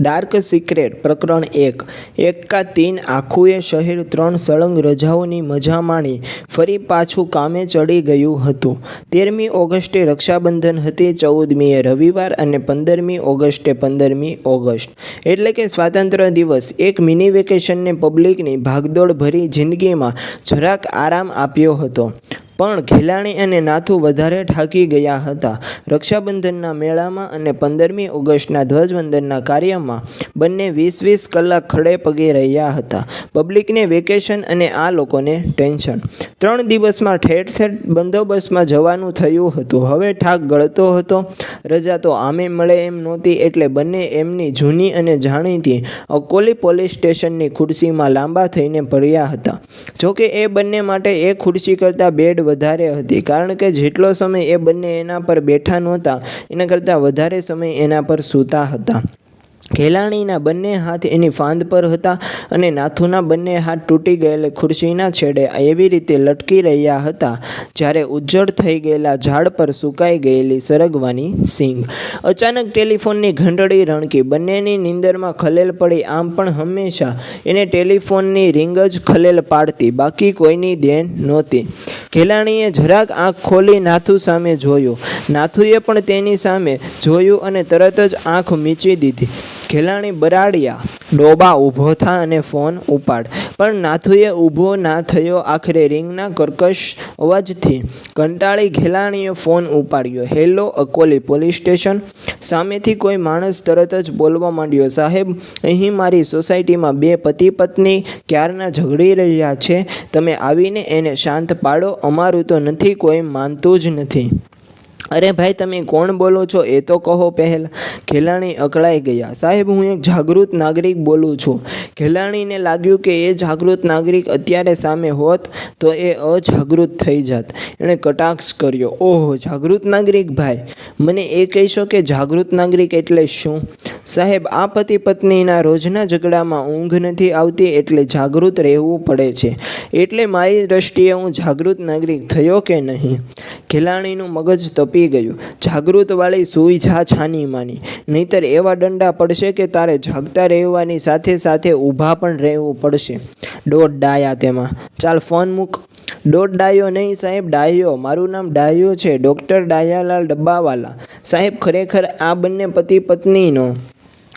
Dark secret પ્રકરણ એક. એકા તીન આખુએ શહેર ત્રણ સળંગ રજાઓની મજા માણી. ફરી પાછું કામે ચડી ગયું હતું. તેરમી ઓગસ્ટે રક્ષાબંધન હતી, ચૌદમીએ રવિવાર અને પંદરમી ઓગસ્ટે પંદરમી ઓગસ્ટ. એટલે કે સ્વાતંત્ર્ય દિવસ. એક મિની વેકેશનને પબ્લિકની ભાગદોડ ભરી જિંદગીમાં જરાક આરામ આપ્યો હતો. પણ ઘેલાણી અને નાથુ વધારે ઠાકી ગયા હતા. રક્ષાબંધનના મેળામાં અને પંદરમી ઓગસ્ટના ધ્વજવંદનના કાર્યમાં બંને વીસ વીસ કલાક ખડે પગે રહ્યા હતા. પબ્લિકને વેકેશન અને આ લોકોને ટેન્શન. ત્રણ દિવસમાં ઠેર ઠેર બંદોબસ્તમાં જવાનું થયું હતું. હવે ઠાક ગળતો હતો. રજા તો આમે મળે એમ નહોતી એટલે બંને એમની જૂની અને જાણીતી અકોલી પોલીસ સ્ટેશનની ખુરશીમાં લાંબા થઈને પડ્યા હતા. જોકે એ બંને માટે એ ખુરશી કરતાં બેડ વધારે હતી. કારણ કે જેટલો સમય એ બંને એના પર બેઠા નહોતા, એના કરતાં વધારે સમય એના પર સૂતા હતા. ઘેલાણીના બંને હાથ એની ફાંદ પર હતા અને નાથુના બંને હાથ તૂટી ગયેલી ખુરશીના છેડે એવી રીતે લટકી રહ્યા હતા, જ્યારે ઉજ્જડ થઈ ગયેલા ઝાડ પર સુકાઈ ગયેલી સરગવાની સિંગ. અચાનક ટેલિફોનની ઘંટડી રણકી, બંનેની નીંદરમાં ખલેલ પડી, આમ પણ હંમેશા એને ટેલિફોનની રિંગ જ ખલેલ પાડતી, બાકી કોઈની દેન નહોતી. ઘેલાણીએ જરાક આંખ ખોલી નાથુ સામે જોયું. નાથુએ પણ તેની સામે જોયું અને તરત જ આંખ મીચી દીધી. ઘેલાણી બરાડિયા, ડોબા ઊભો થા અને ફોન ઉપાડ. પણ નાથુએ ઊભો ના થયો આખરે રિંગના કર્કશ અવાજથી. કંટાળી ઘેલાણીએ ફોન ઉપાડ્યો. Hello, Akoli police station. સામેથી કોઈ માણસ તરત જ બોલવા માંડ્યો, સાહેબ, અહીં મારી સોસાયટીમાં બે પતિ પત્ની ક્યારના ઝઘડી રહ્યા છે? તમે આવીને એને શાંત પાડો. અમારું તો નથી, કોઈ માનતું જ નથી. અરે ભાઈ, તમે કોણ બોલો છો? એ તો કહો પહેલાં. ઘેલાણી અકળાઈ ગયા. સાહેબ, હું એક જાગૃત નાગરિક બોલું છું. ઘેલાણીને લાગ્યું કે એ જાગૃત નાગરિક અત્યારે સામે હોત તો એ અજાગૃત થઈ જાત. એણે કટાક્ષ કર્યો. ઓહો, જાગૃત નાગરિક ભાઈ. મને એ કહેશો કે જાગૃત નાગરિક એટલે શું? સાહેબ આ પતિ પત્નીના રોજના ઝઘડામાં ઊંઘ નથી આવતી એટલે જાગૃત રહેવું પડે છે. એટલે મારી દ્રષ્ટિએ હું જાગૃત નાગરિક થયો કે નહીં? ઘેલાણીનું મગજ તપી ગયું. જાગૃતવાળી સૂઈ જા છાની માની. નહીતર એવા દંડા પડશે કે તારે જાગતા રહેવાની સાથે સાથે ઊભા પણ રહેવું પડશે. દોઢ ડાયા તેમાં. ચાલ ફોન મૂક. દોઢ ડાયો નહીં સાહેબ, ડાયો. મારું નામ ડાયો છે, ડૉક્ટર ડાયાલાલ ડબ્બાવાલા. સાહેબ, ખરેખર આ બંને પતિ પત્નીનો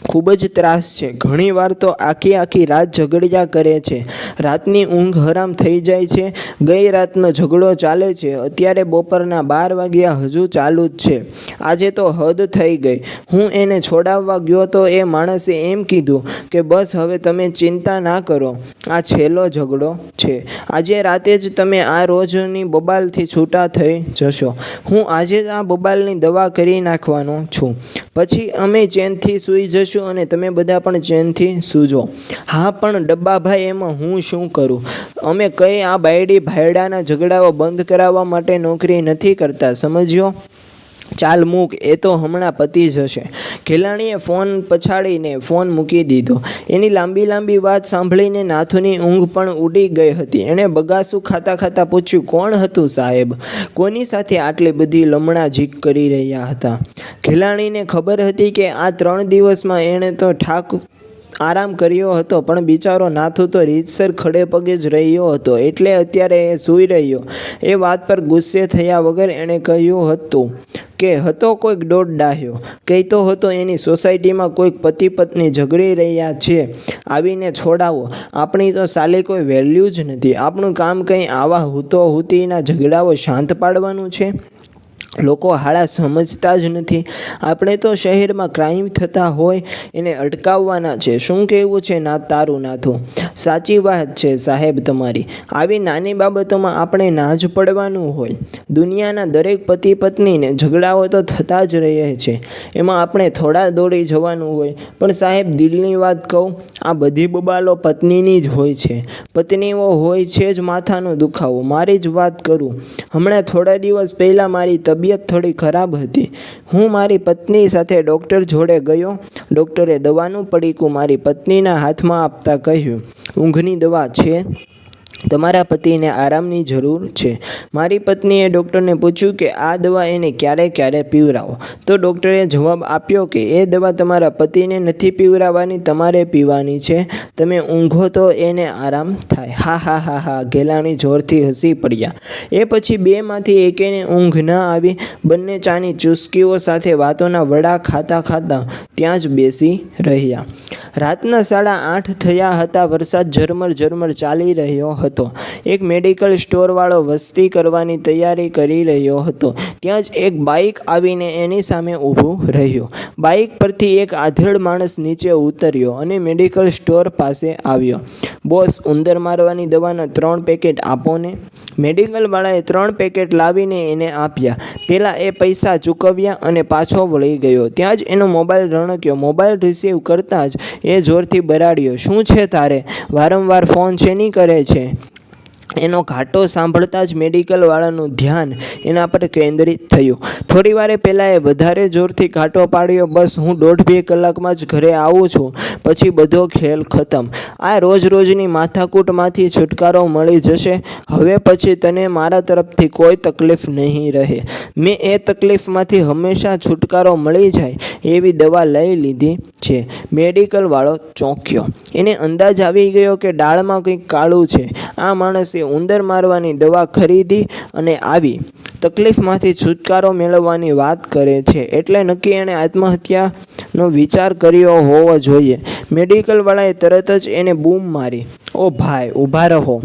ખૂબ જ ત્રાસ છે. ઘણીવાર તો આખી આખી રાત ઝઘડિયા કરે છે. રાતની ઊંઘ હરામ થઈ જાય છે. ગઈ રાતનો ઝઘડો ચાલે છે. અત્યારે બપોરના બાર વાગ્યા હજુ ચાલુ જ છે. આજે તો હદ થઈ ગઈ. હું એને છોડાવવા ગયો તો એ માણસે એમ કીધું કે બસ હવે તમે ચિંતા ના કરો. આ છેલ્લો ઝઘડો છે. આજે રાતે જ તમે આ રોજની બબાલથી છૂટા થઈ જશો. હું આજે જ આ બબાલની દવા કરી નાખવાનો છું. પછી અમે ચેનથી સૂઈ જશું. અને તમે બધા પણ ચેનથી સૂજો. હા, પણ ડબ્બાભાઈ, એમાં હું શું કરું? અમે કઈ આ બાયડી ભાયડાના ઝઘડાઓ બંધ કરાવવા માટે નોકરી નથી કરતા, સમજ્યો? ચાલ મૂક, એ તો હમણાં પતી જશે. ખેલાણીએ ફોન પછાડીને ફોન મૂકી દીધો. એની લાંબી લાંબી વાત સાંભળીને નાથુની ઊંઘ પણ ઉડી ગઈ હતી. એણે બગાસું ખાતા ખાતા પૂછ્યું, કોણ હતું સાહેબ? કોની સાથે આટલી બધી લમણા જીક કરી રહ્યા હતા? ખેલાણીને ખબર હતી કે આ ત્રણ દિવસમાં એણે તો ઠાક આરામ કર્યો હતો, પણ બિચારો નાથુ તો રીતસર ખડે પગે જ રહ્યો હતો, એટલે અત્યારે એ સૂઈ રહ્યો. એ વાત પર ગુસ્સે થયા વગર એણે કહ્યું હતું કે, હતો કોઈક દોઢ ડાહ્યો કહેતો હતો એની સોસાયટીમાં કોઈક પતિ પત્ની ઝઘડી રહ્યા છે. આવીને છોડાવો. આપણી તો સાલી કોઈ વેલ્યુ જ નથી. આપણું કામ કંઈ આવા હુતો હુતીના ઝઘડાઓ શાંત પાડવાનું છે? લોકો હાળા સમજતા જ નથી. આપણે તો શહેરમાં ક્રાઇમ થતા હોય, એને અટકાવવાના છે. શું કહેવું છે? ના, તારું નાથું સાચી વાત છે સાહેબ તમારી. આવી નાની બાબતોમાં આપણે ના જ પડવાનું હોય. દુનિયાના દરેક પતિ પત્નીને ઝઘડાઓ તો થતા જ રહે છે. એમાં આપણે થોડા દોડી જવાનું હોય. પણ સાહેબ દિલની વાત કહું, આ બધી બબાલો પત્નીની જ હોય છે. પત્નીઓ હોય છે જ માથાનો દુખાવો. મારી જ વાત કરું. હમણાં થોડા દિવસ પહેલાં મારી તબિયત થોડી ખરાબ હતી. હું મારી પત્ની સાથે ડૉક્ટર જોડે ગયો. ડૉક્ટરે દવાનું પડીકું મારી પત્નીના હાથમાં આપતા કહ્યું, ઊંઘની દવા છે. તમારા પતિને આરામની જરૂર છે. મારી પત્નીએ ડૉક્ટરને પૂછ્યું કે આ દવા એને ક્યારે ક્યારે પીવરાવો તો ડૉક્ટરે જવાબ આપ્યો કે એ દવા તમારા પતિને નથી પીવરાવવાની તમારે પીવાની છે. તમે ઊંઘો તો એને આરામ થાય. હા હા હા હા ગેલાણી જોરથી હસી પડ્યા. એ પછી બેમાંથી એકેને ઊંઘ ન આવી. બંને ચાની ચુસ્કીઓ સાથે વાતોના વડા ખાતા ખાતા ત્યાં જ બેસી રહ્યા. રાતના સાડા આઠ થયા હતા. વરસાદ ઝરમર ઝરમર ચાલી રહ્યો હતો. એક મેડિકલ સ્ટોરવાળો વસ્તી કરવાની તૈયારી કરી રહ્યો હતો. ત્યાં જ એક બાઇક આવીને એની સામે ઊભું રહ્યું. બાઇક પરથી એક આધેડ માણસ નીચે ઉતર્યો અને મેડિકલ સ્ટોર પાસે આવ્યો. બોસ, ઉંદર મારવાની દવાના ત્રણ પેકેટ આપો ને. મેડિકલવાળાએ ત્રણ પેકેટ લાવીને એને આપ્યા. પહેલાં એ પૈસા ચૂકવ્યા અને પાછો વળી ગયો. ત્યાં જ એનો મોબાઈલ રણક્યો. મોબાઈલ રિસીવ કરતાં જ એ જોરથી બરાડ્યો. શું છે તારે? વારંવાર ફોન શેની કરે છે? એનો ઘાટો સાંભળતા જ મેડિકલવાળાનું ધ્યાન એના પર કેન્દ્રિત થયું. થોડી વારે પહેલાં એ વધારે જોરથી ઘાટો પાડ્યો, બસ હું દોઢ બે કલાકમાં જ ઘરે આવું છું, પછી બધો ખેલ ખતમ. આ રોજ રોજની માથાકૂટમાંથી છુટકારો મળી જશે. હવે પછી તને મારા તરફથી કોઈ તકલીફ નહીં રહે. મેં એ તકલીફમાંથી હંમેશા છુટકારો મળી જાય એવી દવા લઈ લીધી છે. મેડિકલવાળો ચોંક્યો. એને અંદાજ આવી ગયો કે ડાળમાં કંઈક કાળું છે. આ માણસે ઉંદર મારવાની દવા ખરીદી અને આવી. તકલીફમાંથી છુટકારો મેળવવાની વાત કરે છે. એટલે નક્કી એણે આત્મહત્યાનો વિચાર કર્યો હોવો જોઈએ. મેડિકલવાળાએ તરત જ એને બૂમ મારી. ઓ ભાઈ, ઊભા રહો.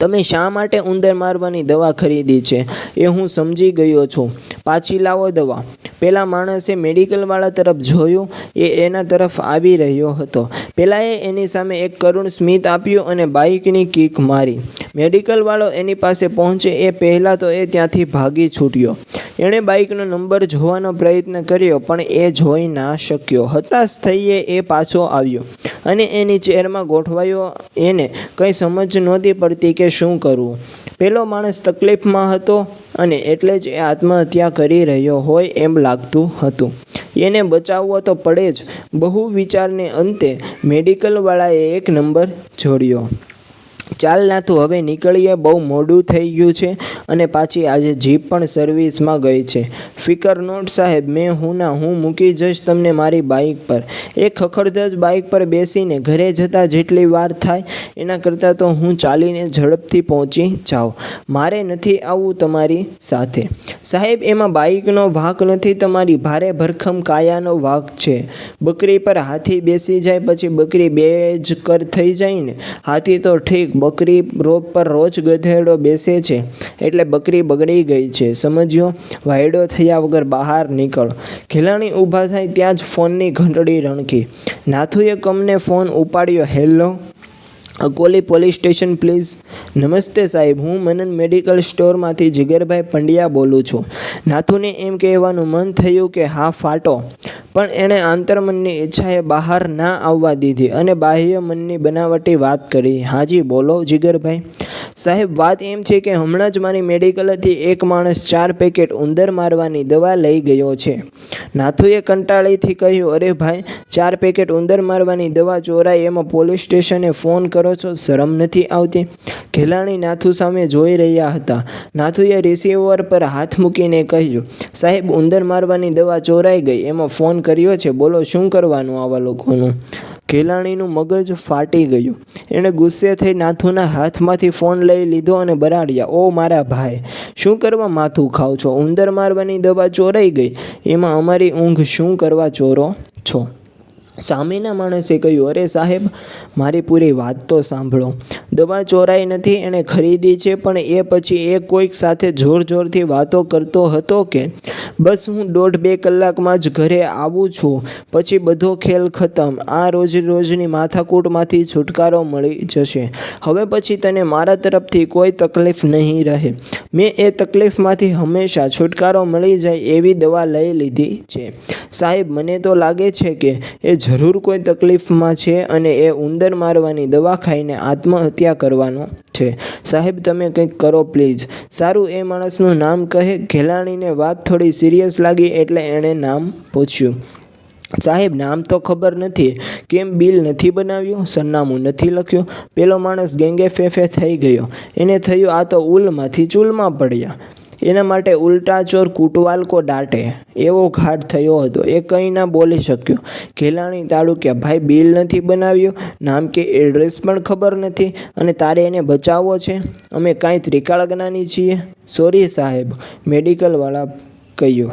તમે શા માટે ઉંદર મારવાની દવા ખરીદી છે? એ હું સમજી ગયો છું. પાછી લાવો દવા. પેલા માણસે મેડિકલવાળા તરફ જોયું. એ એના તરફ આવી રહ્યો હતો. પહેલાં એની સામે એક કરુણ સ્મિત આપ્યું અને બાઇકની કિક મારી. મેડિકલવાળો એની પાસે પહોંચે એ પહેલાં તો એ ત્યાંથી ભાગી છૂટ્યો. એણે બાઇકનો નંબર જોવાનો પ્રયત્ન કર્યો, પણ એ જોઈ ના શક્યો. હતાશ થઈએ એ પાછો આવ્યો અને એની ચેરમાં ગોઠવાયો એને. કંઈ સમજ નહોતી પડતી કે શું કરવું. પેલો માણસ તકલીફમાં હતો અને એટલે જ એ આત્મહત્યા કરી રહ્યો હોય એમ લાગતું હતું. એને બચાવવો તો પડે જ. બહુ વિચારને અંતે મેડિકલવાળાએ એક નંબર જોડ્યો. ચાલ નાથું હવે નીકળીએ બહુ મોડું થઈ ગયું છે અને પાછી આજે જીપ પણ સર્વિસમાં ગઈ છે. ફિકર નોટ સાહેબ, મેં હું ના હું મૂકી જઈશ તમને મારી બાઇક પર. એ ખખડધજ બાઇક પર બેસીને ઘરે જતાં જેટલી વાર થાય, એના કરતાં તો હું ચાલીને ઝડપથી પહોંચી જાઉં. મારે નથી આવવું તમારી સાથે. સાહેબ, એમાં બાઇકનો વાંક નથી, તમારી ભારે ભરખમ કાયાનો વાંક છે. બકરી પર હાથી બેસી જાય, પછી બકરી બે જ કર થઈ જાય ને, હાથી તો ઠીક બકરી રોગ પર રોજ ગધેડો બેસે છે એટલે બકરી બગડી ગઈ છે. સમજ્યો? વાયડો થયા વગર બહાર નીકળ. ખેલાણી ઊભા થાય ત્યાં જ ફોનની ઘંટડી રણકી. નાથુએ કમને ફોન ઉપાડ્યો, hello. Akoli police station please નમસ્તે સાહેબ, હું મનન મેડિકલ સ્ટોરમાંથી જીગરભાઈ પંડ્યા બોલું છું. નાથુને એમ કહેવાનું મન થયું કે, હા, ફાટો. પણ એણે આંતરમનની ઈચ્છાએ બહાર ના આવવા દીધી અને બાહ્ય મનની બનાવટી વાત કરી. હાજી, બોલો જીગરભાઈ. સાહેબ, વાત એમ છે કે હમણાં જ મારી મેડિકલથી એક માણસ ચાર પેકેટ ઉંદર મારવાની દવા લઈ ગયો છે. નાથુએ કંટાળીથી કહ્યું, અરે ભાઈ, ચાર પેકેટ ઉંદર મારવાની દવા ચોરાઈ એમાં પોલીસ સ્ટેશને ફોન કરો છો, શરમ નથી આવતી. ઘેલાણી નાથુ સામે જોઈ રહ્યા હતા. નાથુએ રિસીવર પર હાથ મૂકીને કહ્યું, સાહેબ, ઉંદર મારવાની દવા ચોરાઈ ગઈ, એમાં ફોન કર્યો છે, બોલો, શું કરવાનું આવા લોકોનું? ખેલાણીનું મગજ ફાટી ગયું. એણે ગુસ્સે થઈ નાથુના હાથમાંથી ફોન લઈ લીધો અને બરાડ્યા, ઓ મારા ભાઈ, શું કરવા માથું ખાવ છો? ઉંદર મારવાની દવા ચોરાઈ ગઈ. એમાં અમારી ઊંઘ શું કરવા ચોરો છો? સામેના માણસે કહ્યું, અરે સાહેબ, મારી પૂરી વાત તો સાંભળો. દવા ચોરાઈ નથી, એણે ખરીદી છે, પણ એ પછી એ કોઈક સાથે જોર જોરથી વાતો કરતો હતો કે, બસ હું દોઢ બે કલાકમાં જ ઘરે આવું છું. પછી બધો ખેલ ખતમ. આ રોજ રોજની માથાકૂટમાંથી છુટકારો મળી જશે. હવે પછી તને મારા તરફથી કોઈ તકલીફ નહીં રહે. મેં એ તકલીફમાંથી હંમેશા છુટકારો મળી જાય એવી દવા લઈ લીધી છે. સાહેબ, મને તો લાગે છે કે એ જરૂર કોઈ તકલીફમાં છે અને એ ઉંદર મારવાની દવા ખાઈને આત્મહત્યા કરવાનો છે. સાહેબ, તમે કંઈક કરો પ્લીઝ. સારું, એ માણસનું નામ કહે. ઘેલાણીને વાત થોડી સિરિયસ લાગી એટલે એણે નામ પૂછ્યું. સાહેબ, નામ તો ખબર નથી. કેમ બિલ નથી બનાવ્યું? સરનામું નથી લખ્યું. પેલો માણસ ગેંગે ફેફે થઈ ગયો. એને થયું, આ તો ઉલમાંથી ચૂલમાં પડ્યા. એના માટે ઉલટા ચોર દાટે. એવો ઘાટ થયો હતો. એ કંઈ ના બોલી શક્યો. ઘેલાણી તાળુક્યા ભાઈ, બિલ નથી બનાવ્યું? નામ કે એડ્રેસ પણ ખબર નથી? અને તારે એને બચાવવો છે? અમે કાંઈ ત્રિકાળ જ્ઞાની છીએ. સોરી સાહેબ, મેડિકલવાળા કહ્યું.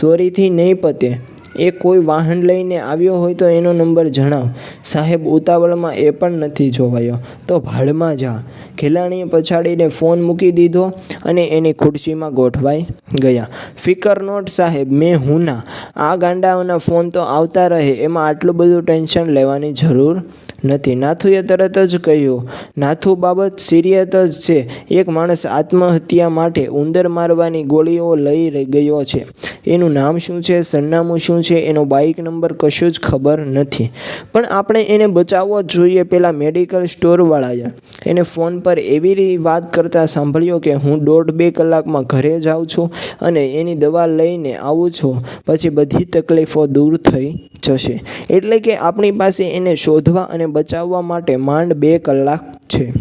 સોરીથી નહીં પતે. એ કોઈ વાહન લઈને આવ્યો હોય તો એનો નંબર જણાવ. સાહેબ, ઉતાવળમાં એ પણ નથી જોવાયો. તો ભાડમાં જા. ખેલાણીએ પછાડીને ફોન મૂકી દીધો અને એની ખુરશીમાં ગોઠવાઈ ગયા. ફિકર નોટ સાહેબ, મેં હું ના આ ગાંડાઓના ફોન તો આવતા રહે. એમાં આટલું બધું ટેન્શન લેવાની જરૂર નથી. નાથુએ તરત જ કહ્યું, નાથુ બાબત સિરિયસ જ છે. એક માણસ આત્મહત્યા માટે ઉંદર મારવાની ગોળીઓ લઈ ગયો છે. એનું નામ શું છે? સરનામું શું છે? એનો બાઇક નંબર કશું જ ખબર નથી. પણ આપણે એને બચાવવો જ જોઈએ પેલા મેડિકલ સ્ટોરવાળાએ. એને ફોન પર એવી વાત કરતાં સાંભળ્યો કે, હું દોઢ બે કલાકમાં ઘરે જાઉં છું અને એની દવા લઈને આવું છું. પછી બધી તકલીફો દૂર થઈ જશે. એટલે કે આપણી પાસે એને શોધવા અને બચાવવા માટે માંડ બે કલાક છે.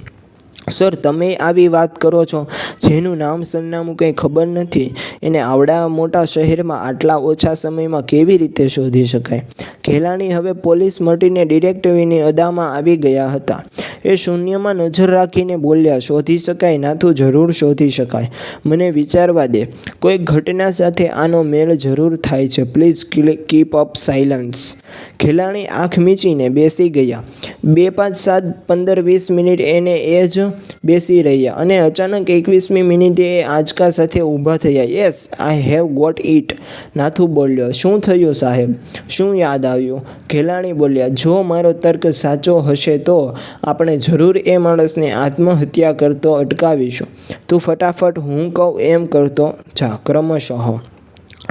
સર, તમે આવી વાત કરો છો, જેનું નામ સરનામું કંઈ ખબર નથી. એને આવડા મોટા શહેરમાં આટલા ઓછા સમયમાં કેવી રીતે શોધી શકાય? ઘેલાણી હવે પોલીસ મટીને ડિરેક્ટરીની અદામાં આવી ગયા હતા. એ શૂન્યમાં નજર રાખીને બોલ્યા, શોધી શકાય નાથું જરૂર શોધી શકાય. મને વિચારવા દે. કોઈ ઘટના સાથે આનો મેળ જરૂર થાય છે. Please keep up silence. Khelani આંખ મીચીને બેસી ગયા. બે પાંચ સાત પંદર વીસ મિનિટ એને એ જ બેસી રહ્યા અને અચાનક એકવીસમી મિનિટે એ આંચકા સાથે ઊભા થયા. Yes, I have got it Nathu બોલ્યો, શું થયું સાહેબ? શું યાદ આવ્યું? ખેલાણી બોલ્યા, જો મારો તર્ક સાચો હશે તો આપણે જરૂર એ માણસને આત્મહત્યા કરતો અટકાવીશું. તું ફટાફટ હું કહું એમ કરતો જા, ક્રમશઃ.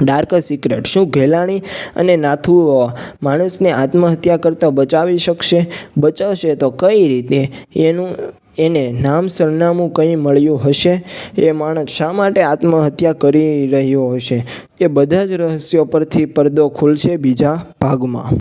ડાર્ક સિક્રેટ શું ઘેલાણી અને નાથુઓ માણસને આત્મહત્યા કરતા બચાવી શકશે? બચાવશે તો કઈ રીતે? એનું, એને નામ સરનામું કંઈ મળ્યું હશે? એ માણસ શા માટે આત્મહત્યા કરી રહ્યો હશે? એ બધા જ રહસ્યો પરથી પડદો ખુલશે બીજા ભાગમાં.